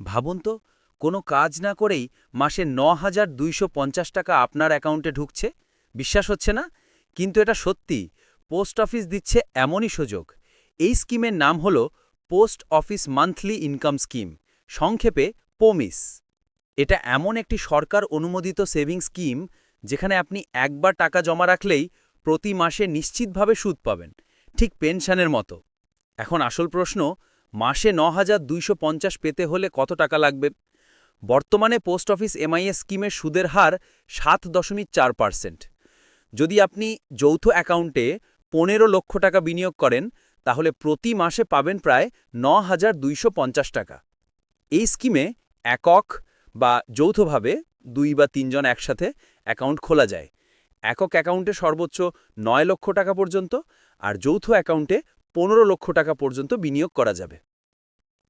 ভাবুন তো, কোনো কাজ না করেই মাসে ন হাজার টাকা আপনার অ্যাকাউন্টে ঢুকছে? বিশ্বাস হচ্ছে না? কিন্তু এটা সত্যি, পোস্ট অফিস দিচ্ছে এমনই সুযোগ। এই স্কিমের নাম হল post office monthly income scheme, সংক্ষেপে পোমিস। এটা এমন একটি সরকার অনুমোদিত সেভিং স্কিম, যেখানে আপনি একবার টাকা জমা রাখলেই প্রতি মাসে নিশ্চিতভাবে সুদ পাবেন, ঠিক পেনশনের মতো। এখন আসল প্রশ্ন মাসে ন হাজার পেতে হলে কত টাকা লাগবে? বর্তমানে পোস্ট অফিস এমআইএস স্কিমের সুদের হার সাত দশমিক চার পার্সেন্ট। যদি আপনি যৌথ অ্যাকাউন্টে পনেরো লক্ষ টাকা বিনিয়োগ করেন, তাহলে প্রতি মাসে পাবেন প্রায় ন হাজার টাকা। এই স্কিমে একক বা যৌথভাবে দুই বা তিনজন একসাথে অ্যাকাউন্ট খোলা যায়। একক অ্যাকাউন্টে সর্বোচ্চ নয় লক্ষ টাকা পর্যন্ত আর যৌথ অ্যাকাউন্টে পনেরো লক্ষ টাকা পর্যন্ত বিনিয়োগ করা যাবে।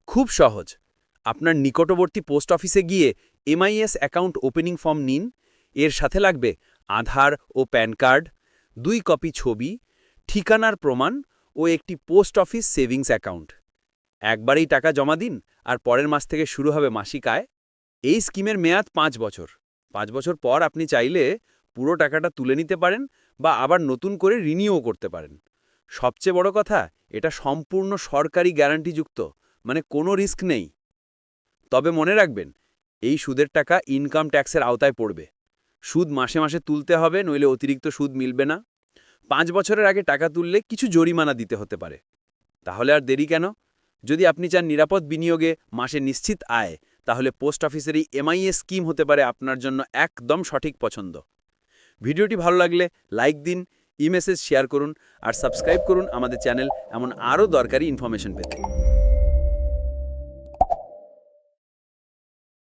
খুব সহজ। আপনার নিকটবর্তী পোস্ট অফিসে গিয়ে এমআইএস অ্যাকাউন্ট ওপেনিং ফর্ম নিন। এর সাথে লাগবে আধার ও প্যান কার্ড, দুই কপি ছবি, ঠিকানার প্রমাণ ও একটি পোস্ট অফিস সেভিংস অ্যাকাউন্ট। একবারেই টাকা জমা দিন আর পরের মাস থেকে শুরু হবে মাসিক আয়। এই স্কিমের মেয়াদ পাঁচ বছর। পাঁচ বছর পর আপনি চাইলে পুরো টাকাটা তুলে নিতে পারেন বা আবার নতুন করে রিনিউ করতে পারেন। সবচেয়ে বড় কথা, এটা সম্পূর্ণ সরকারি গ্যারান্টিযুক্ত মানে কোনো রিস্ক নেই। তবে মনে রাখবেন, এই সুদের টাকা ইনকাম ট্যাক্সের আওতায় পড়বে। সুদ মাসে মাসে তুলতে হবে, নইলে অতিরিক্ত সুদ মিলবে না। পাঁচ বছরের আগে টাকা তুললে কিছু জরিমানা দিতে হতে পারে। তাহলে আর দেরি কেন? যদি আপনি চান নিরাপদ বিনিয়োগে মাসে নিশ্চিত আয়, তাহলে পোস্ট অফিসের এই এমআইএস স্কিম হতে পারে আপনার জন্য একদম সঠিক পছন্দ। ভিডিওটি ভালো লাগলে লাইক দিন ই মেসেজ শেয়ার করুন আর সাবস্ক্রাইব করুন আমাদের চ্যানেল এমন আরও দরকারি ইনফরমেশন পেতে।